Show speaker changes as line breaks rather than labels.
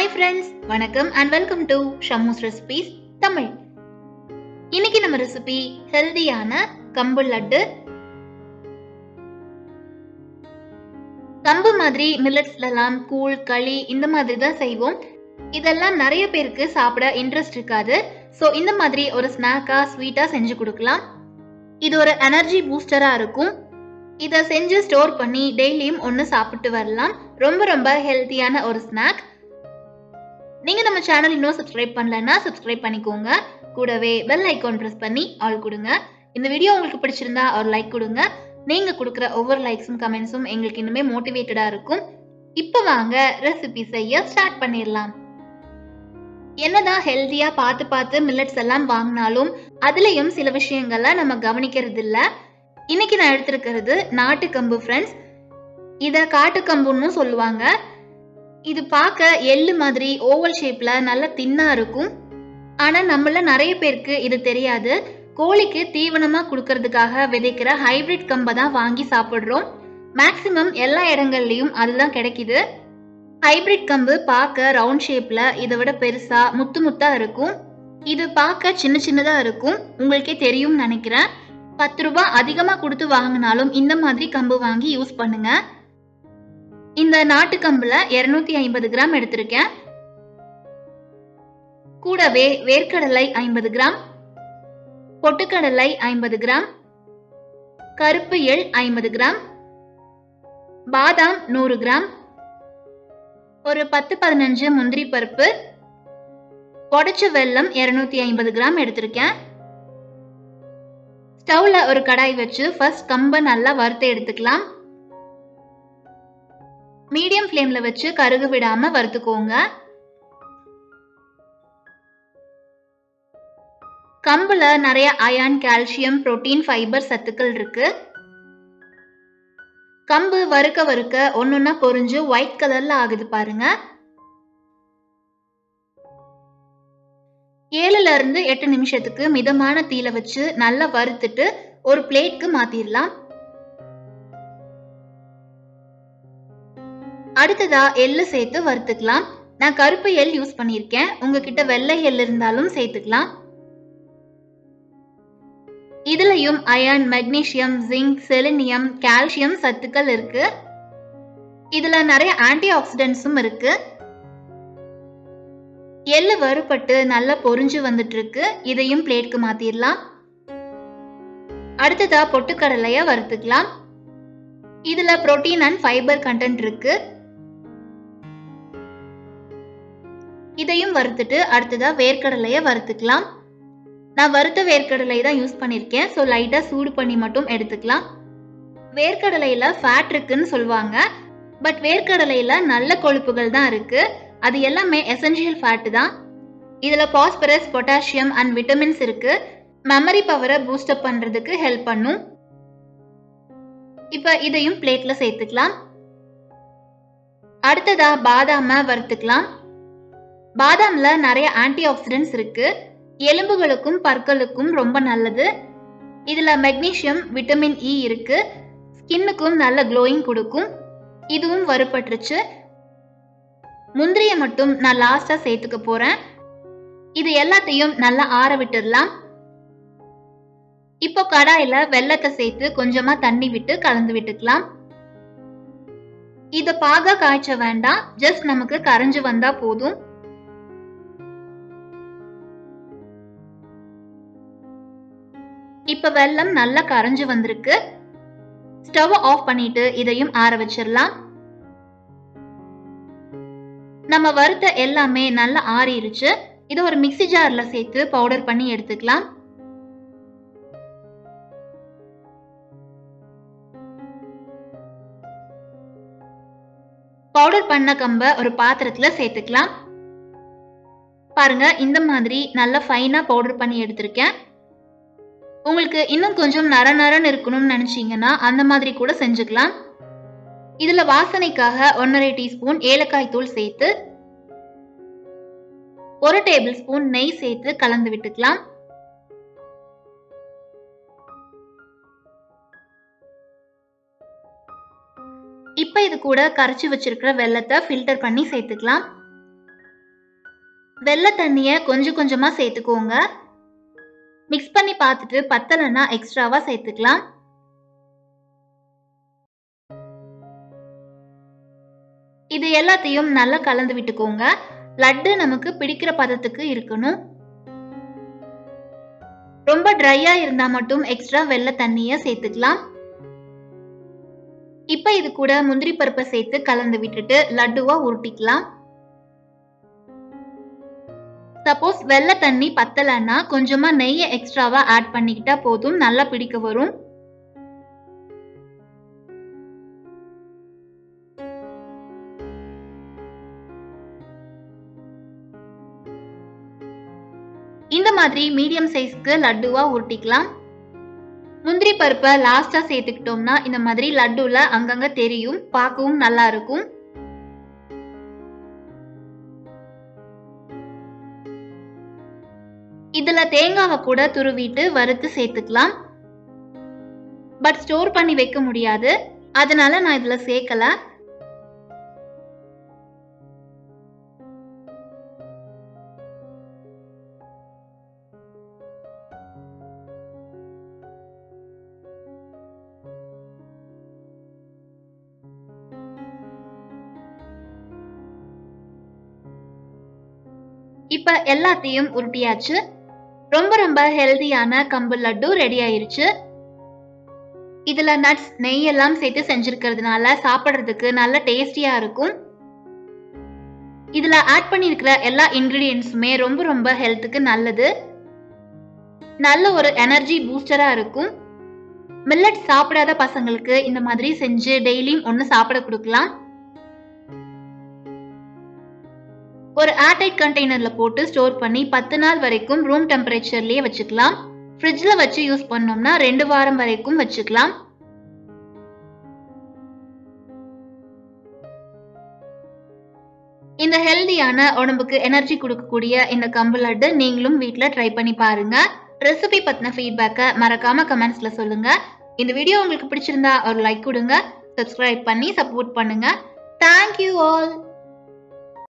Hi friends வணக்கம் and welcome to Shamu's recipes Tamil இன்னைக்கு நம்ம ரெசிபி ஹெல்தியான கம்பு லட்டு. கம்பு மாதிரி மில்லட்ஸ்லாம் கூழ் களி இந்த மாதிரி தான் செய்வோம். இதெல்லாம் நிறைய பேருக்கு சாப்பிட இன்ட்ரெஸ்ட் இருக்காது. ஸோ இந்த மாதிரி ஒரு ஸ்நாக்காக ஸ்வீட்டாக செஞ்சு கொடுக்கலாம். இது ஒரு எனர்ஜி பூஸ்டராக இருக்கும். இதை செஞ்சு ஸ்டோர் பண்ணி டெய்லியும் ஒன்று சாப்பிட்டு வரலாம். ரொம்ப ரொம்ப ஹெல்த்தியான ஒரு ஸ்நாக் நீங்கள் நம்ம சேனல் இன்னும் சப்ஸ்கிரைப் பண்ணலன்னா சப்ஸ்கிரைப் பண்ணிக்கோங்க. கூடவே பெல் ஐக்கான் ப்ரெஸ் பண்ணி ஆல் கொடுங்க. இந்த வீடியோ உங்களுக்கு பிடிச்சிருந்தா ஒரு லைக் கொடுங்க. நீங்கள் கொடுக்குற ஒவ்வொரு லைக்ஸும் கமெண்ட்ஸும் எங்களுக்கு இன்னுமே மோட்டிவேட்டடாக இருக்கும். இப்போ வாங்க ரெசிபி செய்ய ஸ்டார்ட் பண்ணிடலாம். என்னதான் ஹெல்த்தியாக பார்த்து பார்த்து மில்லட்ஸ் எல்லாம் வாங்கினாலும் அதுலேயும் சில விஷயங்களை நம்ம கவனிக்கிறது இல்லை இன்னைக்கு நான் எடுத்திருக்கிறது நாட்டுக்கம்பு ஃப்ரெண்ட்ஸ் இதை காட்டுக்கம்புன்னு சொல்லுவாங்க. இது பார்க்க எள்ளு மாதிரி ஓவல் ஷேப்ல நல்ல தின்னா இருக்கும். ஆனா நம்மள நிறைய பேருக்கு இது தெரியாது. கோழிக்கு தீவனமா கொடுக்கறதுக்காக விதைக்கிற ஹைபிரிட் கம்பை தான் வாங்கி சாப்பிடுறோம். மேக்சிமம் எல்லா இடங்கள்லயும் அதுதான் கிடைக்குது. ஹைபிரிட் கம்பு பார்க்க ரவுண்ட் ஷேப்ல இதை விட பெருசா முத்து முத்தா இருக்கும். இது பார்க்க சின்ன சின்னதா இருக்கும். உங்களுக்கே தெரியும் நினைக்கிறேன். பத்து ரூபாய் அதிகமா கொடுத்து வாங்கினாலும் இந்த மாதிரி கம்பு வாங்கி யூஸ் பண்ணுங்க. இந்த நாட்டுக்கம்புல இருநூத்தி ஐம்பது கிராம் எடுத்திருக்கேன். கூடவே வேர்க்கடலை ஐம்பது கிராம் பொட்டுக்கடலை ஐம்பது கிராம் கருப்பு எள் ஐம்பது கிராம் பாதாம் நூறு கிராம் ஒரு பத்து பதினஞ்சு முந்திரி பருப்பு உடச்ச வெல்லம் இரநூத்தி ஐம்பது கிராம் எடுத்திருக்கேன். ஸ்டவ்ல ஒரு கடாய் வச்சு ஃபர்ஸ்ட் கம்பை நல்லா வறுத்து எடுத்துக்கலாம். மீடியம் ஃப்ளேமில் வச்சு கருகு விடாமல் வறுத்துக்கோங்க. கம்பில் நிறைய அயான் கால்சியம் புரோட்டீன் ஃபைபர் சத்துக்கள் இருக்கு. கம்பு வறுக்க வறுக்க ஒன்னொன்னா பொறிஞ்சு ஒயிட் கலர்ல ஆகுது பாருங்க. ஏழுல இருந்து எட்டு நிமிஷத்துக்கு மிதமான தீல வச்சு நல்லா வறுத்துட்டு ஒரு பிளேட்க்கு மாத்திரலாம். அடுத்ததா எள்ளு சேர்த்து வறுத்துக்கலாம். நான் கருப்பு எள் யூஸ் பண்ணியிருக்கேன். உங்ககிட்ட வெள்ளை எள் இருந்தாலும் சேர்த்துக்கலாம். இதுலயும் iron magnesium zinc selenium calcium சத்துக்கள் இருக்கு. இதுல நிறைய ஆன்டி ஆக்சிடென்ட்ஸும் இருக்கு. எள்ளு வறுபட்டு நல்லா பொரிஞ்சு வந்துட்டு இருக்கு இதையும் பிளேட்க்கு மாத்திரலாம். அடுத்ததா பொட்டுக்கடலைய வறுத்துக்கலாம். இதுல புரோட்டீன் அண்ட் ஃபைபர் கண்டென்ட் இருக்கு. இதையும் வறுத்துட்டு அடுத்ததாக வேர்க்கடலையை வறுத்துக்கலாம். நான் வறுத்த வேர்க்கடலை தான் யூஸ் பண்ணியிருக்கேன். ஸோ லைட்டாக சூடு பண்ணி மட்டும் எடுத்துக்கலாம். வேர்க்கடலையில் ஃபேட் இருக்குன்னு சொல்லுவாங்க. பட் வேர்க்கடலையில் நல்ல கொழுப்புகள் தான் இருக்குது அது எல்லாமே எசென்ஷியல் ஃபேட்டு தான். இதில் பாஸ்பரஸ் பொட்டாசியம் அண்ட் விட்டமின்ஸ் இருக்குது மெமரி பவரை பூஸ்டப் பண்ணுறதுக்கு ஹெல்ப் பண்ணும். இப்போ இதையும் பிளேட்டில் சேர்த்துக்கலாம். அடுத்ததாக பாதாமை வறுத்துக்கலாம். பாதாம்ல நிறைய ஆன்டி ஆக்சிடென்ட்ஸ் இருக்கு. எலும்புகளுக்கும் பற்களுக்கும் ரொம்ப நல்லது. இதுல மெக்னீஷியம் விட்டமின் இ இருக்கு. ஸ்கின்னுக்கும் நல்ல க்ளோயிங் கொடுக்கும். இதுவும் வறுபட்டுருச்சு. முந்திரியை மட்டும் நான் லாஸ்டா சேர்த்துக்க போறேன். இது எல்லாத்தையும் நல்லா ஆற விட்டுடலாம். இப்போ கடாயில வெள்ளத்தை சேர்த்து கொஞ்சமா தண்ணி விட்டு கலந்து விட்டுக்கலாம். இத பாக காய்ச்ச வேண்டாம். ஜஸ்ட் நமக்கு கரைஞ்சு வந்தா போதும். இப்ப வெல்லம் நல்லா கரைஞ்சு வந்திருக்கு. ஸ்டவ் ஆஃப் பண்ணிட்டு இதையும் ஆற வச்சிடலாம். நம்ம வறுத்த எல்லாமே நல்லா ஆறிடுச்சு இதை ஒரு மிக்சி ஜார்ல சேர்த்து பவுடர் பண்ணி எடுத்துக்கலாம். பவுடர் பண்ண கம்ப ஒரு பாத்திரத்துல சேர்த்துக்கலாம். பாருங்க இந்த மாதிரி நல்லா ஃபைனா பவுடர் பண்ணி எடுத்திருக்கேன். உங்களுக்கு இன்னும் கொஞ்சம் நர நரன்னு இருக்கணும்னு நினச்சிங்கன்னா அந்த மாதிரி கூட செஞ்சுக்கலாம். இதில் வாசனைக்காக ஒன்றரை டீஸ்பூன் ஏலக்காய் தூள் சேர்த்து ஒரு டேபிள் ஸ்பூன் நெய் சேர்த்து கலந்து விட்டுக்கலாம். இப்போ இது கூட கரைச்சி வச்சிருக்கிற வெள்ளத்தை ஃபில்டர் பண்ணி சேர்த்துக்கலாம். வெள்ளை தண்ணியை கொஞ்சம் கொஞ்சமாக சேர்த்துக்கோங்க. மிக்ஸ் பண்ணி பார்த்துட்டு பத்தலைன்னா எக்ஸ்ட்ராவாக சேர்த்துக்கலாம். இது எல்லாத்தையும் நல்லா கலந்து விட்டுக்கோங்க. லட்டு நமக்கு பிடிக்கிற பதத்துக்கு இருக்கணும். ரொம்ப ட்ரையா இருந்தா மட்டும் எக்ஸ்ட்ரா வெள்ளை தண்ணிய சேர்த்துக்கலாம். இப்ப இது கூட முந்திரி பருப்பை சேர்த்து கலந்து விட்டுட்டு லட்டுவா உருட்டிக்கலாம். சப்போஸ் வெள்ளை தண்ணி பத்தலைன்னா கொஞ்சமாக நெய்யை எக்ஸ்ட்ராவாக ஆட் பண்ணிக்கிட்டா போதும் நல்லா பிடிக்க வரும். இந்த மாதிரி மீடியம் சைஸ்க்கு லட்டுவா உருட்டிக்கலாம். முந்திரி பருப்பை லாஸ்டா சேர்த்துக்கிட்டோம்னா இந்த மாதிரி லட்டுல அங்கங்க தெரியும் பார்க்கவும் நல்லா இருக்கும். இதுல தேங்காவை கூட துருவிட்டு வறுத்து சேர்த்துக்கலாம். பட் ஸ்டோர் பண்ணி வைக்க முடியாது. அதனால நான் இதுல சேர்க்கல. இப்ப எல்லாத்தையும் உருட்டியாச்சு. ரொம்ப ரொம்ப ஹெல்தியான கம்பு லட்டு ரெடி ஆயிருச்சு. இதில் நட்ஸ் நெய் எல்லாம் சேர்த்து செஞ்சுருக்கிறதுனால சாப்பிட்றதுக்கு நல்ல டேஸ்டியாக இருக்கும். இதில் ஆட் பண்ணியிருக்கிற எல்லா இன்க்ரீடியன்ஸுமே ரொம்ப ரொம்ப ஹெல்த்துக்கு நல்லது. நல்ல ஒரு எனர்ஜி பூஸ்டராக இருக்கும். மில்லட் சாப்பிடாத பசங்களுக்கு இந்த மாதிரி செஞ்சு டெய்லியும் ஒன்று சாப்பிட கொடுக்கலாம். ஒரு ஏர்டைட் கண்டெய்னர்ல போட்டு ஸ்டோர் பண்ணி பத்து நாள் வரைக்கும் ரூம் டெம்பரேச்சர்லயே வச்சுக்கலாம். ஃப்ரிட்ஜ்ல வச்சு யூஸ் பண்ணோம்னா ரெண்டு வாரம் வரைக்கும் வச்சுக்கலாம். இந்த ஹெல்தியான உடம்புக்கு எனர்ஜி கொடுக்கக்கூடிய இந்த கம்பு லட்டு நீங்களும் வீட்டில் ட்ரை பண்ணி பாருங்க. ரெசிபி பத்தின ஃபீட்பேக்கை மறக்காம கமெண்ட்ஸ்ல சொல்லுங்க. இந்த வீடியோ உங்களுக்கு பிடிச்சிருந்தா ஒரு லைக் கொடுங்க. சப்ஸ்கிரைப் பண்ணி சப்போர்ட் பண்ணுங்க. Thank you all